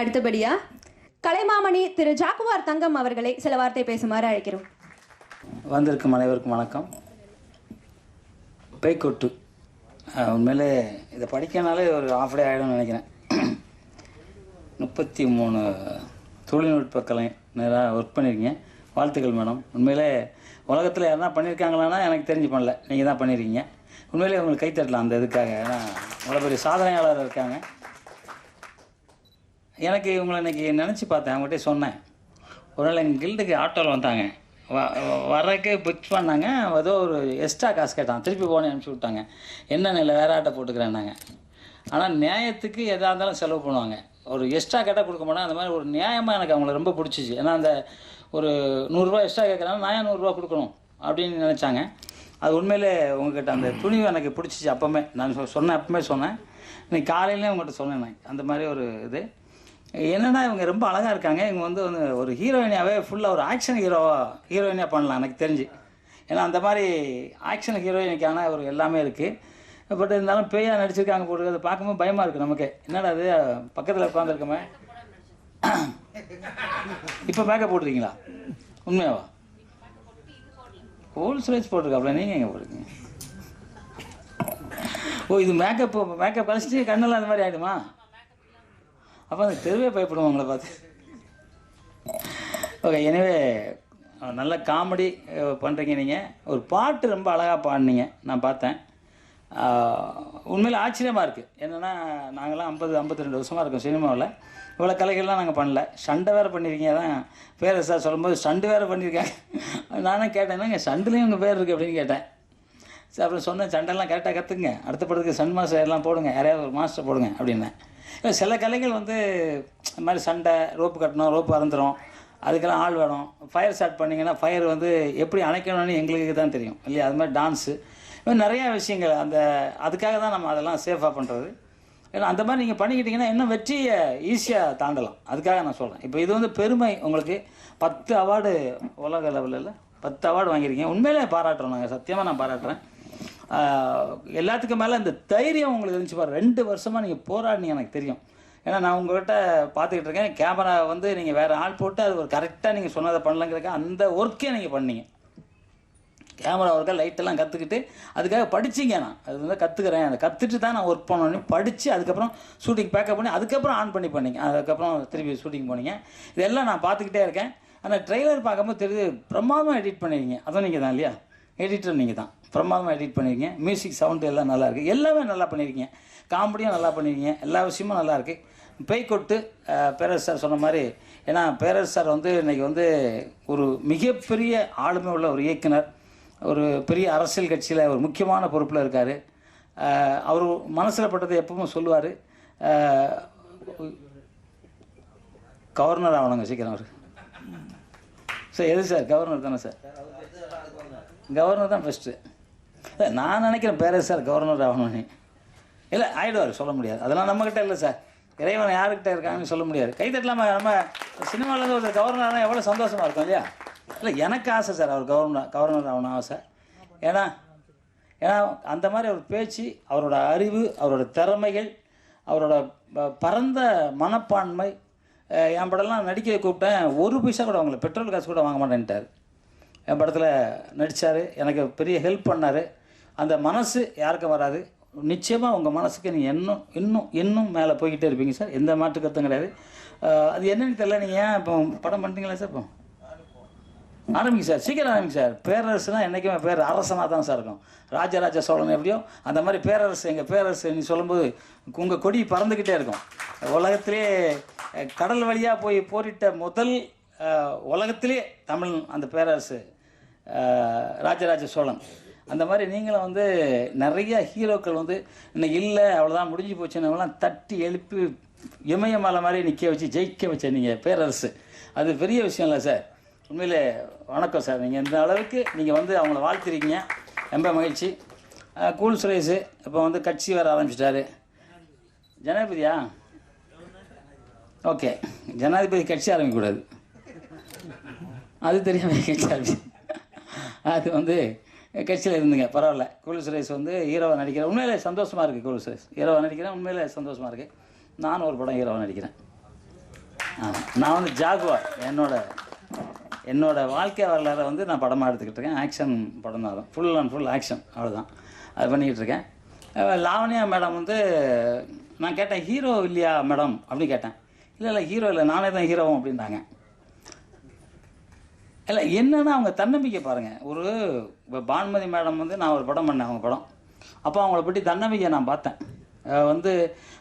அடுத்தபடியா கலைமாமணி திரு. ஜாக்குவார் தங்கம் அவர்களை சில வார்த்தை பேசுமாறு அழைக்கிறோம். வந்திருக்கும் அனைவருக்கும் வணக்கம். பேய்கொட்டு. அஹ், உண்மையிலே இதை படிக்கனாலே ஒரு ஆஃப் டே ஆகிடும்னு நினைக்கிறேன். முப்பத்தி மூணு தொழில்நுட்ப கலை நேராக ஒர்க் பண்ணியிருக்கீங்க வாழ்த்துக்கள் மேடம் உண்மையிலே உலகத்தில் யாருனா பண்ணியிருக்காங்களான்னா எனக்கு தெரிஞ்சு பண்ணல. நீங்கள் தான் பண்ணியிருக்கீங்க உண்மையிலே உங்களுக்கு கைத்தட்டலாம் அந்த இதுக்காக. ஏன்னா அவ்வளோ பெரிய சாதனையாளர் இருக்காங்க. எனக்கு இவங்களை இன்றைக்கி நினச்சி பார்த்தேன் அவங்ககிட்ட சொன்னேன். ஒரு நாள் எங்கள் கில்டுக்கு ஆட்டோவில் வந்தாங்க. வ வ- புக் பண்ணாங்க. ஏதோ ஒரு எக்ஸ்ட்ரா காசு கேட்டான். திருப்பி போனே அனுப்பிச்சி விட்டாங்க. என்ன இல்லை வேறு ஆட்டோ போட்டுக்கிறேன்னாங்க. ஆனால் நியாயத்துக்கு எதாக இருந்தாலும் செலவு பண்ணுவாங்க. ஒரு எக்ஸ்ட்ரா கேட்டால் கொடுக்க மாட்டாங்க. அந்த மாதிரி ஒரு நியாயமாக எனக்கு அவங்கள ரொம்ப பிடிச்சிச்சு. ஏன்னா அந்த ஒரு நூறுரூவா எக்ஸ்ட்ரா கேட்குறாங்க நான் ஏன் நூறுரூவா கொடுக்கணும்? அப்படின்னு நினச்சாங்க. அது உண்மையிலே உங்ககிட்ட அந்த துணிவு எனக்கு பிடிச்சிச்சு அப்போமே நான் சொ- சொன்னேன் அப்போவுமே சொன்னேன். இன்னைக்கு காலையிலே உங்கள்கிட்ட சொன்னேன் நான். அந்த மாதிரி ஒரு இது. என்னன்னா இவங்க ரொம்ப அழகாக இருக்காங்க? இவங்க வந்து வந்து ஒரு ஹீரோயினியாகவே ஃபுல்லாக ஒரு ஆக்ஷன் ஹீரோவா ஹீரோயினாக பண்ணலாம் எனக்கு தெரிஞ்சு. ஏன்னா அந்த மாதிரி ஆக்ஷன் ஹீரோயினுக்கான ஒரு எல்லாமே இருக்குது பட் இருந்தாலும் பேயாக நடிச்சிருக்காங்க போட்டு அதை பார்க்கும்போது பயமாக இருக்குது நமக்கு. என்னடா அது பக்கத்தில் உட்காந்துருக்கோமே இப்போ மேக்கப் போட்டுருக்கீங்களா? உண்மையாவா? ஹோல் ஸ்லேஜ் போட்டிருக்காப்புல நீங்கள் எங்கே போட்டிருக்கீங்க? ஓ இது மேக்கப் மேக்கப் கழிச்சிட்டு கண்ணெல்லாம் அந்த மாதிரி ஆகிடுமா அப்போ அந்த தெருவே பயப்படுவோம் உங்களை பார்த்து ஓகே எனவே நல்ல காமெடி பண்ணுறீங்க நீங்கள் ஒரு பாட்டு ரொம்ப அழகாக பாடினீங்க நான் பார்த்தேன். உண்மையில் ஆச்சரியமாக இருக்குது என்னென்னா நாங்களாம் ஐம்பது ஐம்பத்தி ரெண்டு வருஷமாக இருக்கோம் சினிமாவில். இவ்வளோ கலைகள்லாம் நாங்கள் பண்ணல. சண்டை வேறு பண்ணியிருக்கீங்க தான் பேர் சார் சொல்லும்போது சண்டு வேறு பண்ணியிருக்காங்க நானும் கேட்டேன் என்னங்க சண்டுலேயும் உங்கள் பேர் இருக்குது அப்படின்னு கேட்டேன். சரி அப்புறம் சொன்னேன் சண்டைலாம் கரெக்டாக கற்றுக்குங்க அடுத்த படத்துக்கு சன் மாஸ்டர் எல்லாம் போடுங்க. யாரையாவது ஒரு மாஸ்டர் போடுங்க அப்படின்னேன் இல்லை சில கலைகள் வந்து இந்த மாதிரி சண்டை ரோப்பு கட்டணும் ரோப்பு அறந்துடும் அதுக்கெல்லாம் ஆள் வேணும். ஃபயர் ஸ்டார்ட் பண்ணிங்கன்னா ஃபயர் வந்து எப்படி அணைக்கணும்னு எங்களுக்கு தான் தெரியும். இல்லையா? அது மாதிரி டான்ஸு இன்னும் நிறையா விஷயங்கள். அந்த அதுக்காக தான் நம்ம அதெல்லாம் சேஃபாக பண்ணுறது ஏன்னா அந்த மாதிரி நீங்கள் பண்ணிக்கிட்டிங்கன்னா இன்னும் வெற்றியை ஈஸியாக தாண்டலாம். அதுக்காக நான் சொல்கிறேன் இப்போ இது வந்து பெருமை உங்களுக்கு. பத்து அவார்டு உலக லெவலில் பத்து அவார்டு வாங்கியிருக்கீங்க. உண்மையிலே பாராட்டுறோம் நாங்கள் சத்தியமாக நான் பாராட்டுறேன். எல்லாத்துக்கும் மேலே இந்த தைரியம் உங்களுக்கு இருந்துச்சு பாரு. ரெண்டு வருஷமாக நீங்கள் போராடினீங்க எனக்கு தெரியும். ஏன்னா நான் உங்கள்கிட்ட பார்த்துக்கிட்டு இருக்கேன். கேமரா வந்து நீங்கள் வேறு ஆள் போட்டு அது ஒரு கரெக்டாக நீங்கள் சொன்னதை பண்ணலங்கிறக்க அந்த ஒர்க்கே நீங்கள் பண்ணீங்க. கேமரா ஒர்க்காக லைட்டெல்லாம் கற்றுக்கிட்டு அதுக்காக படிச்சிங்க நான். அது வந்து கற்றுக்கிறேன் அதை கற்றுட்டு தான் நான் ஒர்க் பண்ணணும் படித்து அதுக்கப்புறம் ஷூட்டிங் பேக்கப் பண்ணி அதுக்கப்புறம் ஆன் பண்ணி பண்ணீங்க. அதுக்கப்புறம் திருப்பி ஷூட்டிங் போனீங்க. இதெல்லாம் நான் பார்த்துக்கிட்டே இருக்கேன். ஆனால் ட்ரெய்லர் பார்க்கும்போது தெரியுது பிரமாதமாக எடிட் பண்ணிருக்கீங்க. அதுவும் நீங்கள் தான் இல்லையா? எடிட்டர் நீங்கள் தான். பிரமாதமாக எடிட் பண்ணியிருக்கீங்க மியூசிக் சவுண்டு எல்லாம் நல்லாயிருக்கு எல்லாமே நல்லா பண்ணியிருக்கீங்க காமெடியும் நல்லா பண்ணியிருக்கீங்க எல்லா விஷயமும் நல்லாயிருக்கு பேய் கொட்டு பேரரசு சார் சொன்ன மாதிரி ஏன்னா பேரரசு சார் வந்து இன்னைக்கு வந்து ஒரு மிகப்பெரிய ஆளுமை உள்ள ஒரு இயக்குனர். ஒரு பெரிய அரசியல் கட்சியில் ஒரு முக்கியமான பொறுப்பில் இருக்கார். அவர் மனசில் பட்டதை எப்பவும் சொல்லுவார். கவர்னர் ஆகணுங்க சீக்கிரம் அவர். சார் எது சார்? கவர்னர் தானே சார்? கவர்னர் தான் ஃபஸ்ட்டு நான் நினைக்கிறேன் பேரே சார் கவர்னர் ஆகணும்னு. இல்லை ஆயிடுவார் சொல்ல முடியாது. அதெல்லாம் நம்மக்கிட்ட இல்லை சார். இறைவன் யாருக்கிட்ட இருக்காங்கன்னு சொல்ல முடியாது. கை தட்டலாமா நம்ம சினிமாவிலேருந்து ஒரு கவர்னர்னா எவ்வளோ சந்தோஷமாக இருக்கும் இல்லையா? இல்லை எனக்கு ஆசை சார் அவர் கவர்னர் கவர்னர் ஆகணும் ஆசை. ஏன்னா ஏன்னா அந்த மாதிரி அவர் பேச்சு அவரோட அறிவு அவரோட திறமைகள் அவரோட ப- பரந்த மனப்பான்மை என் படம்லாம் நடிக்க கூப்பிட்டேன். ஒரு பைசா கூட வாங்கல பெட்ரோல் காசு கூட வாங்க மாட்டேன்ட்டார். என் படத்தில் நடித்தார் எனக்கு பெரிய ஹெல்ப் பண்ணார். அந்த மனசு யாருக்கும் வராது? நிச்சயமாக உங்கள் மனசுக்கு நீங்கள் இன்னும் இன்னும் இன்னும் மேலே போய்கிட்டே இருப்பீங்க சார். எந்த மாற்று கருத்தும் கிடையாது. அது என்னன்னு தெரியல. நீங்கள் ஏன் இப்போ படம் பண்ணுறீங்களா சார் இப்போ? ஆரம்பிங்க சார். சீக்கிரம் ஆரம்பிங்க சார். பேரரசுனா என்றைக்குமே பேர் அரசனாக தான் சார் இருக்கும். ராஜராஜ சோழன் எப்படியோ அந்த மாதிரி பேரரசு எங்கள் பேரரசு நீ சொல்லும்போது உங்கள் கொடி பறந்துக்கிட்டே இருக்கும். உலகத்திலே கடல் வழியாக போய் போரிட்ட முதல் உலகத்திலே தமிழ் அந்த பேரரசு ராஜராஜ சோழன். அந்த மாதிரி நீங்களும் வந்து நிறைய ஹீரோக்கள் வந்து இன்னைக்கு இல்லை அவ்வளோதான் முடிஞ்சு போச்சுன்னவங்களாம் தட்டி எழுப்பி இமயமலை மாதிரி நிற்க வச்சு ஜெயிக்க வச்ச நீங்கள் பேரரசு. அது பெரிய விஷயம் இல்லை சார். உண்மையில் வணக்கம் சார். நீங்கள் இந்த அளவுக்கு நீங்கள் வந்து அவங்கள வாழ்த்திருக்கீங்க ரொம்ப மகிழ்ச்சி. கூல் சுரேஷு இப்போ வந்து கட்சி வர ஆரம்பிச்சிட்டாரு. ஜனாதிபதியா? ஓகே. ஜனாதிபதி கட்சி ஆரம்பிக்கக்கூடாது. அது தெரியாமல் கட்சி ஆரம்பி அது வந்து கட்சியில் இருந்துங்க பரவாயில்ல. கூலி சுரேஷ் வந்து ஹீரோவை நடிக்கிறேன் உண்மையிலே சந்தோஷமாக இருக்குது கூல் சுரேஷ். ஹீரோவாக நடிக்கிறேன் உண்மையிலே சந்தோஷமாக இருக்குது நானும் ஒரு படம் ஹீரோவாக நடிக்கிறேன். ஆமாம் நான் வந்து ஜாகுவார் என்னோட என்னோடய வாழ்க்கை வரலாறை வந்து நான் படமாக எடுத்துக்கிட்டு இருக்கேன். ஆக்ஷன் படம் தான் ஃபுல் அண்ட் ஃபுல் ஆக்ஷன் அவ்வளோதான் அது பண்ணிக்கிட்டு இருக்கேன். லாவணியா லாவண்யா மேடம் வந்து நான் கேட்டேன் ஹீரோ இல்லையா மேடம்? அப்படின்னு கேட்டேன். இல்லை இல்லை ஹீரோ இல்லை நானே தான் ஹீரோவும் அப்படின்ட்டாங்க இல்லை என்னன்னா அவங்க தன்னம்பிக்கை பாருங்கள் ஒரு இப்போ பானுமதி மேடம் வந்து நான் ஒரு படம் பண்ணேன் அவங்க படம். அப்போ அவங்கள பற்றி தன்னம்பிக்கை நான் பார்த்தேன். வந்து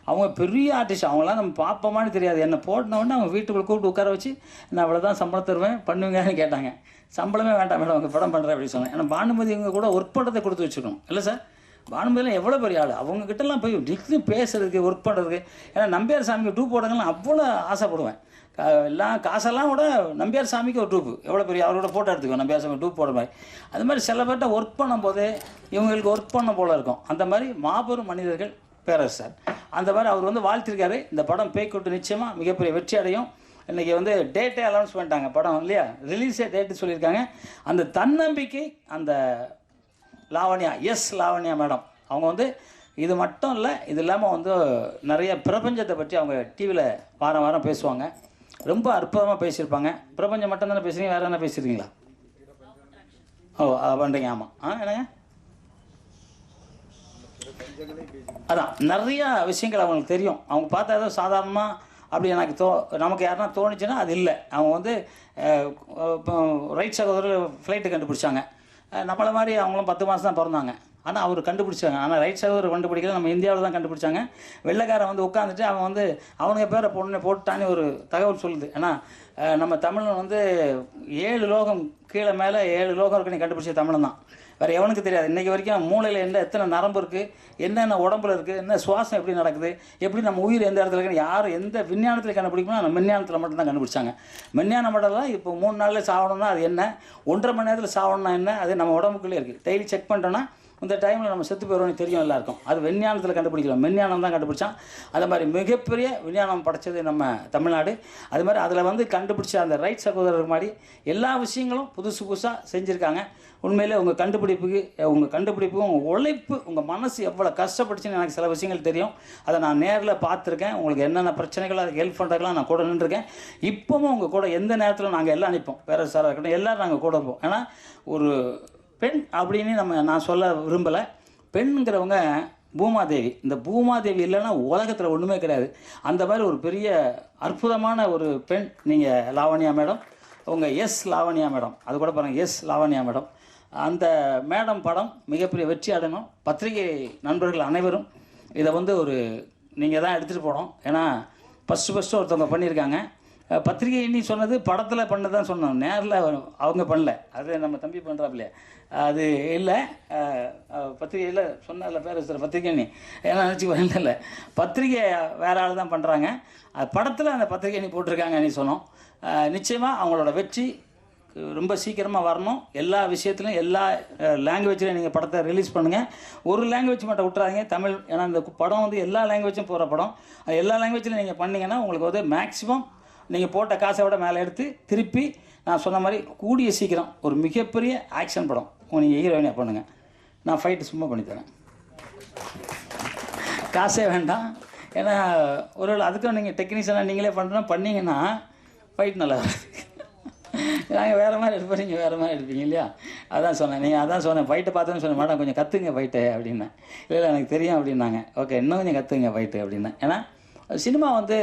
அவங்க பெரிய ஆர்டிஸ்ட் அவங்களாம் நம்ம பார்ப்போமான்னு தெரியாது. என்னை போட்டினோடனே அவங்க வீட்டுக்குள்ள கூப்பிட்டு உட்கார வச்சு நான் அவ்வளோ தான் சம்பளம் தருவேன் பண்ணுவீங்கன்னு கேட்டாங்க. சம்பளமே வேண்டாம் மேடம் அவங்க படம் பண்ணுறேன் அப்படின்னு சொன்னேன். ஏன்னா பானுமதி இவங்க கூட ஒர்க் பண்ணுறதை கொடுத்து வச்சுக்கணும் இல்லை சார் பானுமதியெலாம் எவ்வளோ பெரிய ஆள். அவங்கக்கிட்டலாம் போய் நிற்று பேசுறதுக்கு ஒர்க் பண்ணுறதுக்கு ஏன்னா நம்பியார் சாமிக்கு டூ போடுறதுலாம் அவ்வளோ ஆசைப்படுவேன். எல்லாம் காசெல்லாம் கூட நம்பியார் சாமிக்கு ஒரு டூப்பு. எவ்வளோ பெரிய அவரோட ஃபோட்டோ எடுத்துக்கோ நம்பியார் சாமி டூப் போடுற மாதிரி. அது மாதிரி சில பேர்ட்ட ஒர்க் பண்ணும்போது இவங்களுக்கு ஒர்க் பண்ண போல இருக்கும். அந்த மாதிரி மாபெரும் மனிதர்கள் பேரரசர் அந்த மாதிரி அவர் வந்து வாழ்த்திருக்காரு. இந்த படம் பேய்கொட்டு நிச்சயமாக மிகப்பெரிய வெற்றி அடையும். இன்றைக்கி வந்து டேட்டே அனௌன்ஸ் பண்ணிட்டாங்க படம் இல்லையா? ரிலீஸே டேட்டு சொல்லியிருக்காங்க. அந்த தன்னம்பிக்கை அந்த லாவண்யா எஸ் லாவண்யா மேடம். அவங்க வந்து இது மட்டும் இல்லை இது இல்லாமல் வந்து நிறைய பிரபஞ்சத்தை பற்றி அவங்க டிவியில் வாரம் வாரம் பேசுவாங்க. ரொம்ப அற்புதமாக பேசியிருப்பாங்க. பிரபஞ்சம் மட்டும் தானே பேசுறீங்க வேறு என்ன பேசுறீங்களா ஓ அது பண்ணுறீங்க ஆமாம் ஆ என்னங்க? அதான் நிறையா விஷயங்கள் அவங்களுக்கு தெரியும். அவங்க பார்த்தா ஏதோ சாதாரணமாக அப்படி எனக்கு தோ நமக்கு யாருன்னா தோணுச்சுன்னா அது இல்லை. அவங்க வந்து இப்போ ரைட் சகோதரர் ஃப்ளைட்டு கண்டுபிடிச்சாங்க. நம்மளை மாதிரி அவங்களும் பத்து மாதம் தான் பிறந்தாங்க. ஆனால் அவர் கண்டுபிடிச்சாங்க. ஆனால் ரைட் சகோதரர் கண்டுபிடிக்கிறது நம்ம இந்தியாவில் தான் கண்டுபிடிச்சாங்க. வெள்ளைக்காரன் வந்து உட்காந்துட்டு அவன் வந்து அவனுங்க பேரை பொண்ணு போட்டானே ஒரு தகவல் சொல்லுது. ஏன்னா நம்ம தமிழன் வந்து ஏழு லோகம் கீழே மேலே ஏழு லோகம் இருக்குன்னு கண்டுபிடிச்ச தமிழன் தான். வேறு எவனுக்கு தெரியாது. இன்றைக்கி வரைக்கும் மூளையில் என்ன எத்தனை நரம்பு இருக்குது என்னென்ன உடம்புல இருக்குது என்ன சுவாசம் எப்படி நடக்குது எப்படி நம்ம உயிர் எந்த இடத்துல இருக்குன்னு யார் எந்த விஞ்ஞானத்தில் கண்டுபிடிக்கணும் நம்ம விஞ்ஞானத்தில் மட்டும் தான் கண்டுபிடிச்சாங்க. விஞ்ஞானம் மட்டும் தான் இப்போ மூணு நாளில் சாகணும்னா அது என்ன ஒன்றரை மணி நேரத்தில் சாகணும்னா என்ன அது நம்ம உடம்புக்குள்ளே இருக்குது டெய்லி செக் பண்ணிட்டோன்னா இந்த டைமில் நம்ம செத்து போயிடுவோம்னு தெரியும் எல்லாருக்கும். அது விஞ்ஞானத்தில் கண்டுபிடிக்கலாம். விஞ்ஞானம் தான் கண்டுபிடிச்சான். அது மாதிரி மிகப்பெரிய விஞ்ஞானம் படைச்சது நம்ம தமிழ்நாடு. அது மாதிரி அதில் வந்து கண்டுபிடிச்ச அந்த ரைட் சகோதரர் மாதிரி எல்லா விஷயங்களும் புதுசு புதுசாக செஞ்சுருக்காங்க. உண்மையிலே உங்கள் கண்டுபிடிப்புக்கு உங்கள் கண்டுபிடிப்பு உங்கள் உழைப்பு உங்கள் மனசு எவ்வளோ கஷ்டப்பட்டுச்சுன்னு எனக்கு சில விஷயங்கள் தெரியும். அதை நான் நேரில் பார்த்துருக்கேன். உங்களுக்கு என்னென்ன பிரச்சனைகளோ அதுக்கு ஹெல்ப் பண்ணுறதுக்கெல்லாம் நான் கூட நின்றுருக்கேன். இப்போவும் உங்கள் கூட எந்த நேரத்தில் நாங்கள் எல்லாம் நிற்போம் வேறு சாராக இருக்கட்டும். எல்லோரும் நாங்கள் கூட இருப்போம். ஏன்னா ஒரு பெண் அப்படின்னு நம்ம நான் சொல்ல விரும்பலை. பெண்ணுங்கிறவங்க பூமாதேவி. இந்த பூமாதேவி இல்லைன்னா உலகத்தில் ஒன்றுமே கிடையாது. அந்த மாதிரி ஒரு பெரிய அற்புதமான ஒரு பெண் நீங்கள் லாவண்யா மேடம். உங்கள் எஸ் லாவண்யா மேடம். அது கூட பாருங்கள் எஸ் லாவண்யா மேடம். அந்த மேடம் படம் மிகப்பெரிய வெற்றி அடையணும். பத்திரிகை நண்பர்கள் அனைவரும் இதை வந்து ஒரு நீங்கள் தான் எடுத்துகிட்டு போனோம் ஏன்னா ஃபஸ்ட்டு ஃபஸ்ட்டு ஒருத்தவங்க பண்ணியிருக்காங்க. பத்திரிகை நீ சொன்னது படத்தில் பண்ணதான் சொன்னோம். நேரில் அவங்க பண்ணல. அது நம்ம தம்பி பண்ணுறாப்புல அது இல்லை. பத்திரிகையில் சொன்னால பேர் சார் பத்திரிகை நீ. ஏன்னா நினச்சிக்கோ இல்லை இல்லை பத்திரிகை வேற ஆள் தான் பண்ணுறாங்க அது படத்தில் அந்த பத்திரிகை நீ போட்டிருக்காங்க நீ சொன்னோம். நிச்சயமாக அவங்களோட வெற்றி ரொம்ப சீக்கிரமாக வரணும். எல்லா விஷயத்துலையும் எல்லா லாங்குவேஜ்லையும் நீங்கள் படத்தை ரிலீஸ் பண்ணுங்கள் ஒரு லாங்குவேஜ் மட்டும் விட்றாதீங்க தமிழ் ஏன்னா இந்த படம் வந்து எல்லா லாங்குவேஜும் போகிற படம். எல்லா லாங்குவேஜ்லையும் நீங்கள் பண்ணிங்கன்னா உங்களுக்கு வந்து மேக்ஸிமம் நீங்கள் போட்ட காசை விட மேலே எடுத்து திருப்பி நான் சொன்ன மாதிரி கூடிய சீக்கிரம் ஒரு மிகப்பெரிய ஆக்ஷன் படம். நீங்கள் ஹீரோயினாக பண்ணுங்கள் நான் ஃபைட்டு சும்மா பண்ணித்தரேன் காசே வேண்டாம். ஏன்னா ஒருவேளை அதுக்கும் நீங்கள் டெக்னீஷியனாக நீங்களே பண்ணுறோம் பண்ணீங்கன்னா ஃபைட் நல்லா நாங்கள் வேறு மாதிரி எடுப்போம் நீங்கள் வேறு மாதிரி எடுப்பீங்க இல்லையா? அதான் சொன்னேன். நீங்கள் அதான் சொன்னேன். ஃபைட்டை பார்த்தோன்னு சொன்னேன். மேடம் கொஞ்சம் கற்றுங்க ஃபைட்டு அப்படின்னேன். இல்லை இல்லை எனக்கு தெரியும் அப்படின்னாங்க. ஓகே இன்னும் கொஞ்சம் கற்றுங்க ஃபைட்டு அப்படின்னேன். ஏன்னா சினிமா வந்து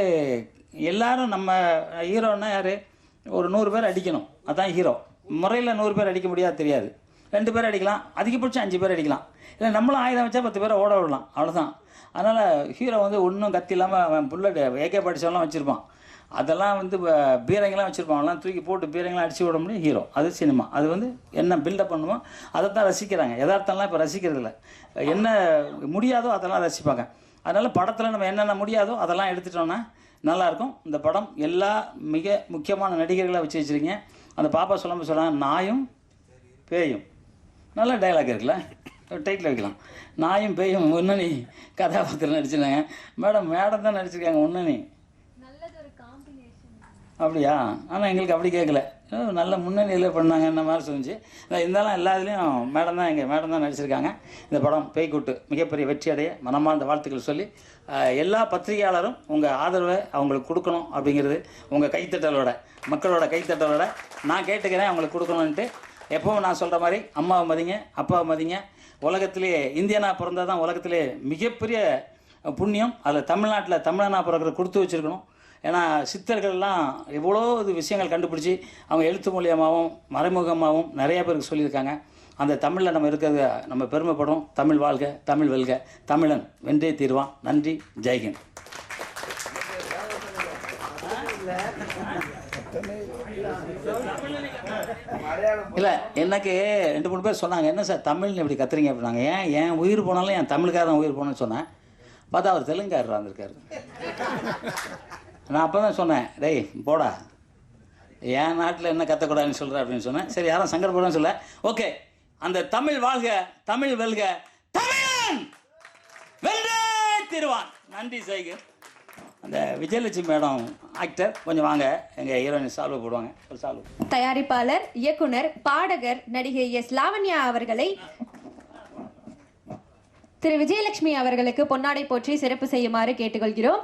எல்லாரும் நம்ம ஹீரோன்னா யார்? ஒரு நூறு பேர் அடிக்கணும். அதான் ஹீரோ முறையில் நூறு பேர் அடிக்க முடியாது தெரியாது. ரெண்டு பேர் அடிக்கலாம். அதிகபட்சம் அஞ்சு பேர் அடிக்கலாம். இல்லை நம்மளும் ஆயுதம் வச்சா பத்து பேரை ஓட விடலாம். அவ்வளோதான் அதனால் ஹீரோ வந்து ஒன்றும் கத்தி இல்லாமல் அவன் புல்லட் ஏகே படிச்சவெல்லாம் வச்சுருப்பான். அதெல்லாம் வந்து ப- பீரங்கெல்லாம் வச்சுருப்பான். அதெல்லாம் தூக்கி போட்டு பீரங்கெல்லாம் அடிச்சு விட முடியும். ஹீரோ அது சினிமா அது வந்து என்ன பில்டப் பண்ணுமோ அதை தான் ரசிக்கிறாங்க. யதார்த்தம்லாம் இப்போ ரசிக்கிறது இல்லை. என்ன முடியாதோ அதெல்லாம் ரசிப்பாங்க. அதனால் படத்தில் நம்ம என்னென்ன முடியாதோ அதெல்லாம் எடுத்துட்டோன்னா நல்லாயிருக்கும். இந்த படம் எல்லா மிக முக்கியமான நடிகர்களை வச்சு வச்சுருக்கீங்க. அந்த பாப்பா சொல்லும்போது சொல்கிறாங்க நாயும் பேயும். நல்ல டைலாக் இருக்குல்ல? டைட்டில் வைக்கலாம். நாயும் பேயும் முன்னணி கதாபாத்திரம் நடிச்சிருந்தாங்க மேடம் மேடம் தான் நடிச்சிருக்காங்க முன்னணி அப்படியா? ஆனால் எங்களுக்கு அப்படி கேட்கல நல்ல முன்னணியில் பண்ணாங்கன்ற மாதிரி சொல்லிச்சு. இருந்தாலும் எல்லா இதுலேயும் மேடம் தான் எங்கள் மேடம் தான் நடிச்சிருக்காங்க. இந்த படம் பேய்க்குட்டு மிகப்பெரிய வெற்றி அடைய மனமார்ந்த வாழ்த்துக்கள் சொல்லி எல்லா பத்திரிகையாளரும் உங்கள் ஆதரவை அவங்களுக்கு கொடுக்கணும் அப்படிங்கிறது உங்கள் கைத்தட்டலோட மக்களோட கைத்தட்டலோட நான் கேட்டுக்கிறேன் அவங்களுக்கு கொடுக்கணுன்ட்டு எப்பவும் நான் சொல்கிற மாதிரி அம்மாவை மதிங்க அப்பாவை மதிங்க. உலகத்திலே இந்தியனா பிறந்தால் தான் உலகத்திலே மிகப்பெரிய புண்ணியம். அதில் தமிழ்நாட்டில் தமிழனா பிறக்கிற கொடுத்து வச்சுருக்கணும். ஏன்னா சித்தர்கள்லாம் எவ்வளோ இது விஷயங்கள் கண்டுபிடிச்சி அவங்க எழுத்து மூலியமாகவும் மறைமுகமாகவும் நிறைய பேருக்கு சொல்லியிருக்காங்க. அந்த தமிழில் நம்ம இருக்கிறத நம்ம பெருமைப்படும் தமிழ் வாழ்க தமிழ் வெல்க. தமிழன் வென்றே தீர்வான் நன்றி ஜெய்ஹிந்த். இல்லை எனக்கு ரெண்டு மூணு பேர் சொன்னாங்க என்ன சார் தமிழ்னு இப்படி கத்துறீங்க? அப்படின்னாங்க. ஏன் என் உயிர் போனாலும் என் தமிழுக்காரன் உயிர் போனேன்னு சொன்னேன்? பார்த்தா அவர் தெலுங்காரர் வந்திருக்காரு நான் அப்போ தான் சொன்னேன் டேய் போடா. என் நாட்டில் என்ன கத்தக்கூடாதுன்னு சொல்கிற அப்படின்னு சொன்னேன். சரி யாரும் சங்கடப்படான்னு சொல்ல. ஓகே அந்த தமிழ் வாழ்க தமிழ் வெல்க. தமிழன் வென்றே திருவான். நன்றி சேகர் அந்த விஜயலட்சுமி மேடம் ஆக்டர் கொஞ்சம் வாங்க. எங்கள் ஹீரோயின் சால்வ் போடுவாங்க. ஒரு சால்வ். தயாரிப்பாளர் இயக்குனர் பாடகர் நடிகை எஸ் லாவண்யா அவர்களை திரு. விஜயலட்சுமி அவர்களுக்கு பொன்னாடை போற்றி சிறப்பு செய்யுமாறு கேட்டுக்கொள்கிறோம்.